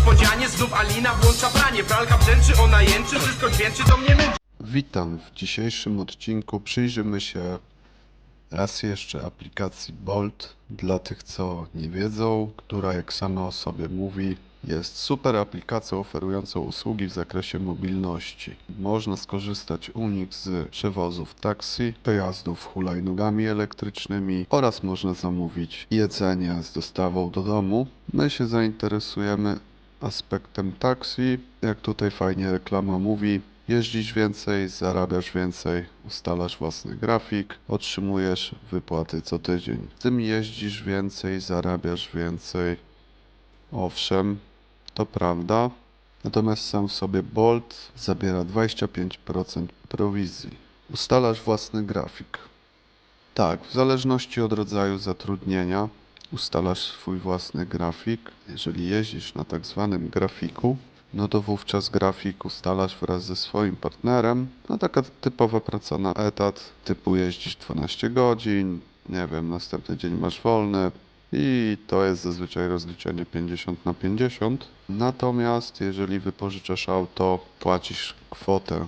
niespodzianie Znów Alina włącza pranie Pralka brzęczy, ona jęczy Wszystko dźwięczy, do mnie męczy Witam. W dzisiejszym odcinku przyjrzymy się raz jeszcze aplikacji Bolt dla tych, co nie wiedzą, która jak sama o sobie mówi, jest super aplikacją oferującą usługi w zakresie mobilności. Można skorzystać u nich z przewozów taksi, pojazdów hulajnogami elektrycznymi oraz można zamówić jedzenie z dostawą do domu. My się zainteresujemy aspektem taksi. Jak tutaj fajnie reklama mówi, jeździsz więcej, zarabiasz więcej, ustalasz własny grafik, otrzymujesz wypłaty co tydzień. Tym jeździsz więcej, zarabiasz więcej. Owszem, to prawda. Natomiast sam w sobie Bolt zabiera 25% prowizji. Ustalasz własny grafik. Tak, w zależności od rodzaju zatrudnienia ustalasz swój własny grafik. Jeżeli jeździsz na tak zwanym grafiku, no to wówczas grafik ustalasz wraz ze swoim partnerem. No taka typowa praca na etat, typu jeździsz 12 godzin, nie wiem, następny dzień masz wolny i to jest zazwyczaj rozliczenie 50 na 50. Natomiast jeżeli wypożyczasz auto, płacisz kwotę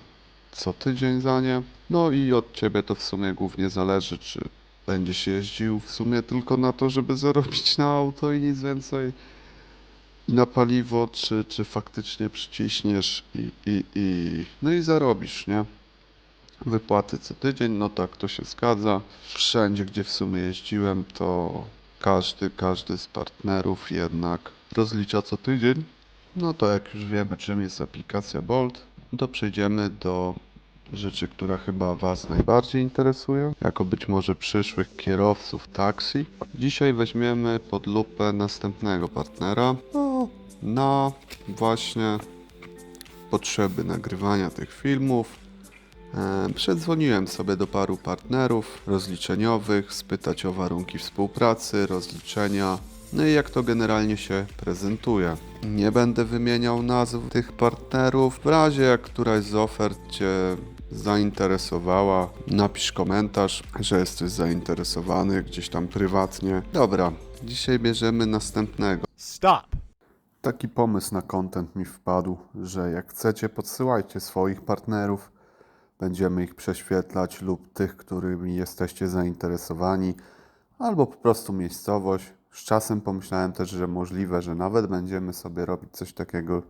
co tydzień za nie. No i od ciebie to w sumie głównie zależy, czy będziesz jeździł w sumie tylko na to, żeby zarobić na auto i nic więcej i na paliwo, czy, czy faktycznie przyciśniesz i, i, i no i zarobisz, nie? Wypłaty co tydzień, no tak, to się zgadza. Wszędzie, gdzie w sumie jeździłem, to każdy, każdy z partnerów jednak rozlicza co tydzień. No to jak już wiemy, czym jest aplikacja Bolt, to przejdziemy do rzeczy, która chyba Was najbardziej interesuje, jako być może przyszłych kierowców taksi. Dzisiaj weźmiemy pod lupę następnego partnera no, na właśnie potrzeby nagrywania tych filmów. E, Przedzwoniłem sobie do paru partnerów rozliczeniowych, spytać o warunki współpracy, rozliczenia, no i jak to generalnie się prezentuje. Nie będę wymieniał nazw tych partnerów. W razie jak któraś z ofert Cię zainteresowała, napisz komentarz, że jesteś zainteresowany gdzieś tam prywatnie. Dobra, dzisiaj bierzemy następnego. Stop. Taki pomysł na content mi wpadł, że jak chcecie, podsyłajcie swoich partnerów. Będziemy ich prześwietlać lub tych, którymi jesteście zainteresowani, albo po prostu miejscowość. Z czasem pomyślałem też, że możliwe, że nawet będziemy sobie robić coś takiego,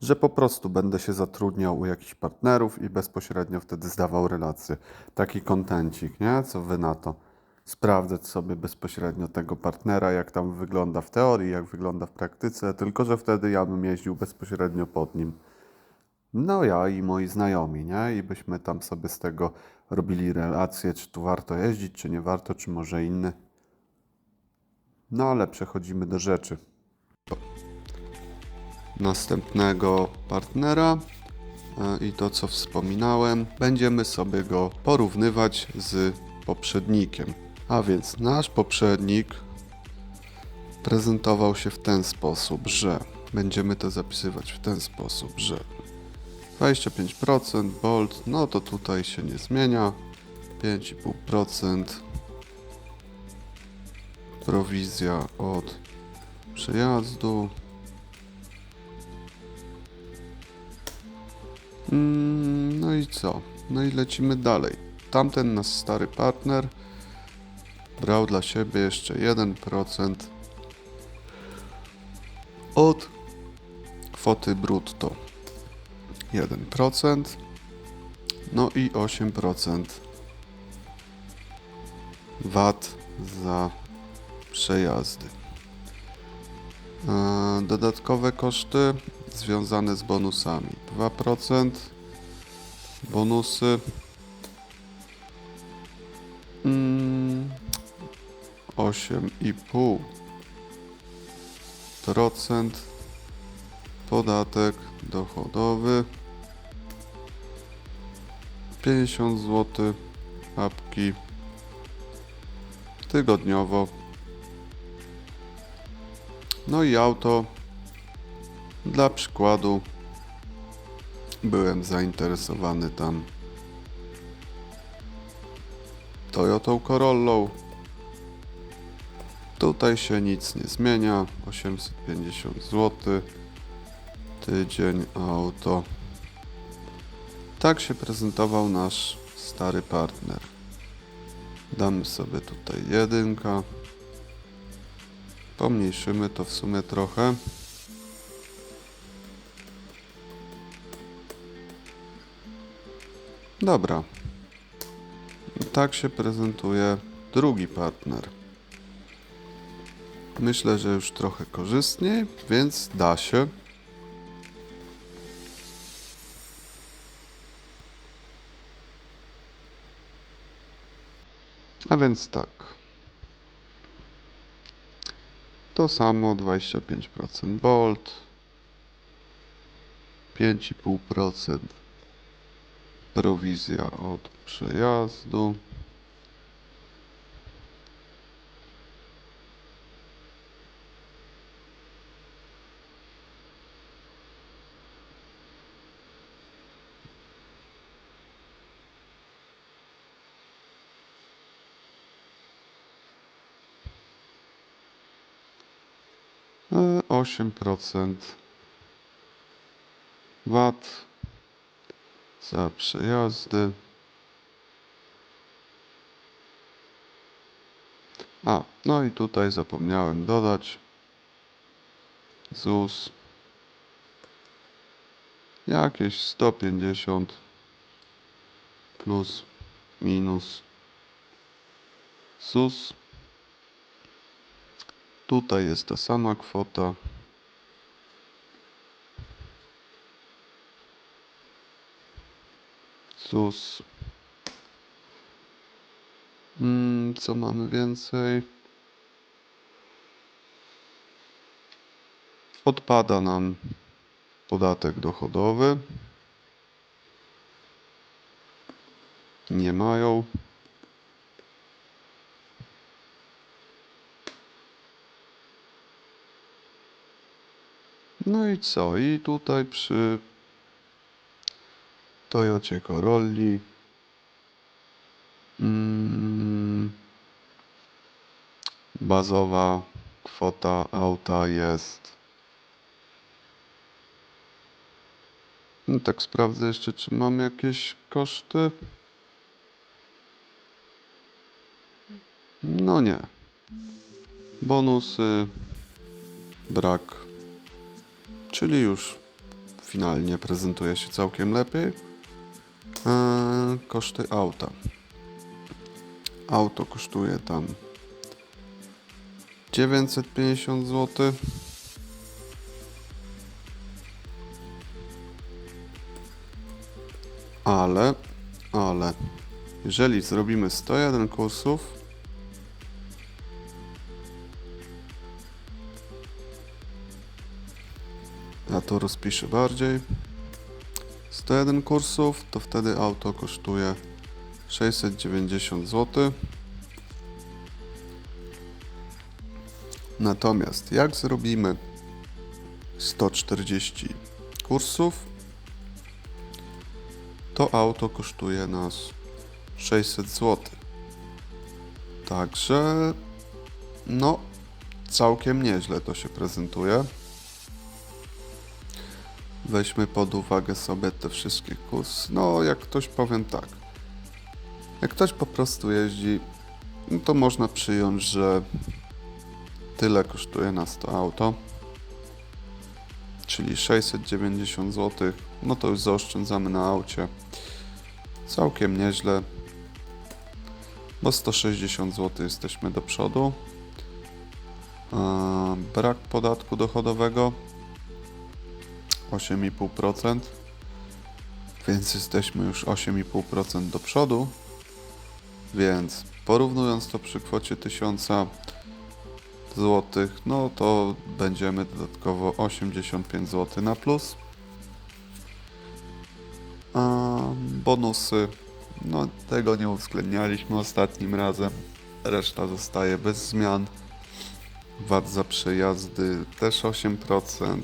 że po prostu będę się zatrudniał u jakichś partnerów i bezpośrednio wtedy zdawał relacje. Taki kontencik, nie? Co wy na to? Sprawdzać sobie bezpośrednio tego partnera, jak tam wygląda w teorii, jak wygląda w praktyce, tylko że wtedy ja bym jeździł bezpośrednio pod nim. No ja i moi znajomi, nie? I byśmy tam sobie z tego robili relacje, czy tu warto jeździć, czy nie warto, czy może inny. No ale przechodzimy do rzeczy. Następnego partnera e, i to co wspominałem, będziemy sobie go porównywać z poprzednikiem. A więc nasz poprzednik prezentował się w ten sposób, że będziemy to zapisywać w ten sposób, że 25% Bolt, no to tutaj się nie zmienia. 5,5% prowizja od przejazdu. No i co? No i lecimy dalej. Tamten nasz stary partner brał dla siebie jeszcze 1% od kwoty brutto. 1%, no i 8% VAT za przejazdy. E, Dodatkowe koszty związane z bonusami. 2%, bonusy. Mm, 8,5%, podatek dochodowy. 50 zł, apki tygodniowo. No i auto. Dla przykładu byłem zainteresowany tam Toyotą Corollą. Tutaj się nic nie zmienia. 850 zł. Tydzień auto. Tak się prezentował nasz stary partner. Damy sobie tutaj jedynka. Pomniejszymy to w sumie trochę. Dobra. Tak się prezentuje drugi partner. Myślę, że już trochę korzystniej, więc da się. A więc tak. To samo 25% Bolt. 5,5% prowizja od przejazdu. 8% VAT za przejazdy. A, no i tutaj zapomniałem dodać ZUS jakieś 150 plus minus ZUS. Tutaj jest ta sama kwota. ZUS. Mm, co mamy więcej? Odpada nam podatek dochodowy. Nie mają. No i co? I tutaj przy Toyocie Corolli mm, bazowa kwota auta jest. No tak sprawdzę jeszcze czy mam jakieś koszty. No nie. Bonusy. Brak czyli już finalnie prezentuje się całkiem lepiej Eee, koszty auta. Auto kosztuje tam 950 zł. Ale, ale, jeżeli zrobimy 101 kursów, to rozpiszę bardziej. 101 kursów, to wtedy auto kosztuje 690 zł. Natomiast jak zrobimy 140 kursów, to auto kosztuje nas 600 zł. Także no całkiem nieźle to się prezentuje. Weźmy pod uwagę sobie te wszystkie kursy. No, jak ktoś powiem tak. Jak ktoś po prostu jeździ, no to można przyjąć, że tyle kosztuje nas to auto. Czyli 690 zł. No to już zaoszczędzamy na aucie. Całkiem nieźle. Bo 160 zł jesteśmy do przodu. Brak podatku dochodowego 8,5%, więc jesteśmy już 8,5% do przodu. Więc porównując to przy kwocie 1000 zł, no to będziemy dodatkowo 85 zł na plus. A bonusy, no tego nie uwzględnialiśmy ostatnim razem. Reszta zostaje bez zmian. VAT za przejazdy też 8%.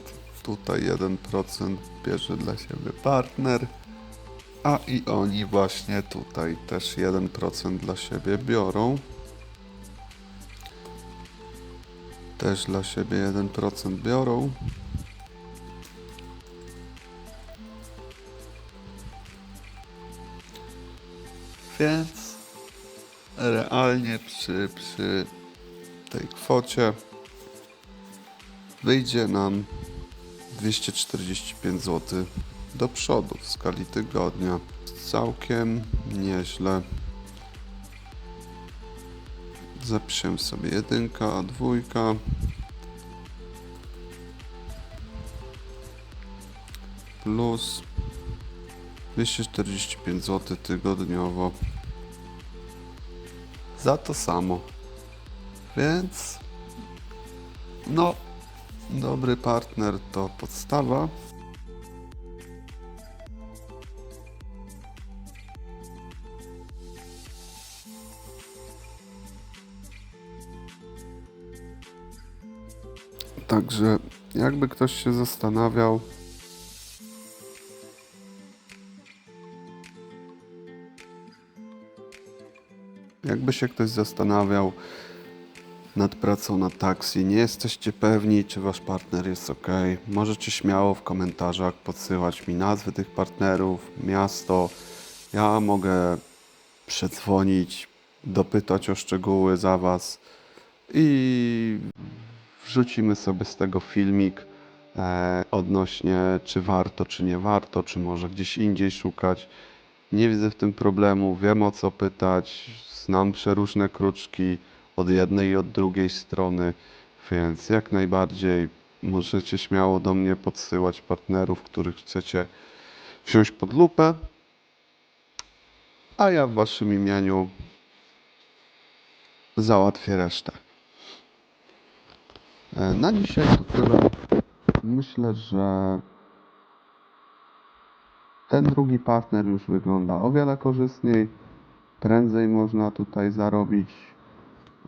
Tutaj 1% bierze dla siebie partner. A i oni właśnie tutaj też 1% dla siebie biorą. Też dla siebie 1% biorą. Więc realnie przy, przy tej kwocie wyjdzie nam 245 zł do przodu w skali tygodnia. Całkiem nieźle. Zapiszę sobie jedynka, dwójka. Plus 245 zł tygodniowo. Za to samo. Więc no, dobry partner to podstawa. Także jakby ktoś się zastanawiał, jakby się ktoś zastanawiał nad pracą na taksi, nie jesteście pewni, czy wasz partner jest ok, możecie śmiało w komentarzach podsyłać mi nazwy tych partnerów, miasto. Ja mogę przedzwonić, dopytać o szczegóły za was i wrzucimy sobie z tego filmik e, odnośnie czy warto, czy nie warto, czy może gdzieś indziej szukać. Nie widzę w tym problemu, wiem o co pytać, znam przeróżne kruczki od jednej i od drugiej strony, więc jak najbardziej możecie śmiało do mnie podsyłać partnerów, których chcecie wziąć pod lupę, a ja w waszym imieniu załatwię resztę. E, Na dzisiaj to tyle. Myślę, że ten drugi partner już wygląda o wiele korzystniej. Prędzej można tutaj zarobić.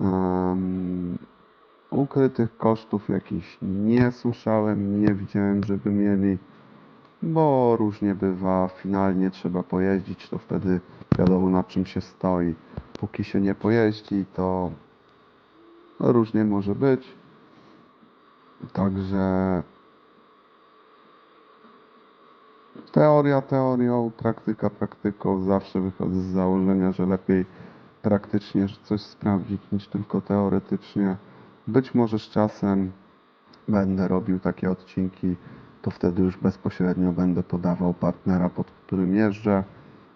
Um, ukrytych kosztów jakichś nie słyszałem, nie widziałem, żeby mieli, bo różnie bywa. Finalnie trzeba pojeździć, to wtedy wiadomo na czym się stoi. Póki się nie pojeździ, to różnie może być. Także teoria teorią, praktyka praktyką. Zawsze wychodzę z założenia, że lepiej praktycznie coś sprawdzić niż tylko teoretycznie. Być może z czasem będę robił takie odcinki, to wtedy już bezpośrednio będę podawał partnera, pod którym jeżdżę.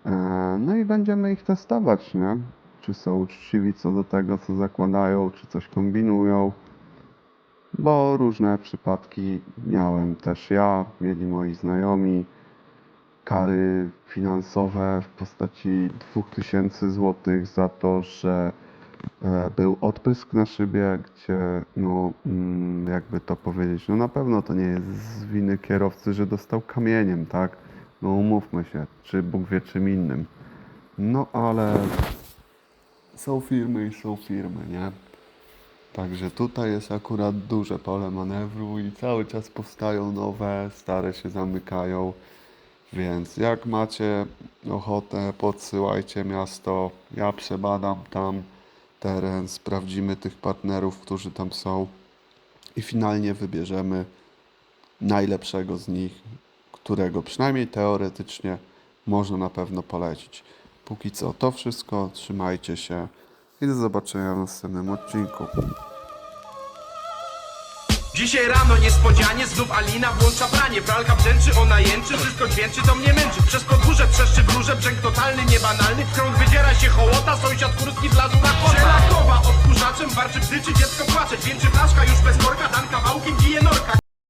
E, No i będziemy ich testować, nie? Czy są uczciwi co do tego, co zakładają, czy coś kombinują bo różne przypadki miałem też ja, mieli moi znajomi. Kary finansowe w postaci 2000 zł za to, że e, był odprysk na szybie, gdzie, no, mm, jakby to powiedzieć, no na pewno to nie jest z winy kierowcy, że dostał kamieniem, tak? No umówmy się, czy Bóg wie czym innym. No ale są firmy i są firmy, nie? Także tutaj jest akurat duże pole manewru i cały czas powstają nowe, stare się zamykają. Więc jak macie ochotę, podsyłajcie miasto. Ja przebadam tam teren, sprawdzimy tych partnerów, którzy tam są i finalnie wybierzemy najlepszego z nich, którego przynajmniej teoretycznie można na pewno polecić. Póki co to wszystko, trzymajcie się i do zobaczenia w następnym odcinku. Dzisiaj rano niespodzianie znów Alina włącza pranie. Pralka brzęczy, ona jęczy, wszystko dźwięczy, to mnie męczy. Przez podwórze trzeszczy wróże, brzęk totalny, niebanalny. W krąg wydziera się hołota, sąsiad kurski wlazł na kota Żelakowa odkurzaczem warczy, bzyczy, dziecko płacze. Dźwięczy flaszka już bez korka, dan kawałkiem bije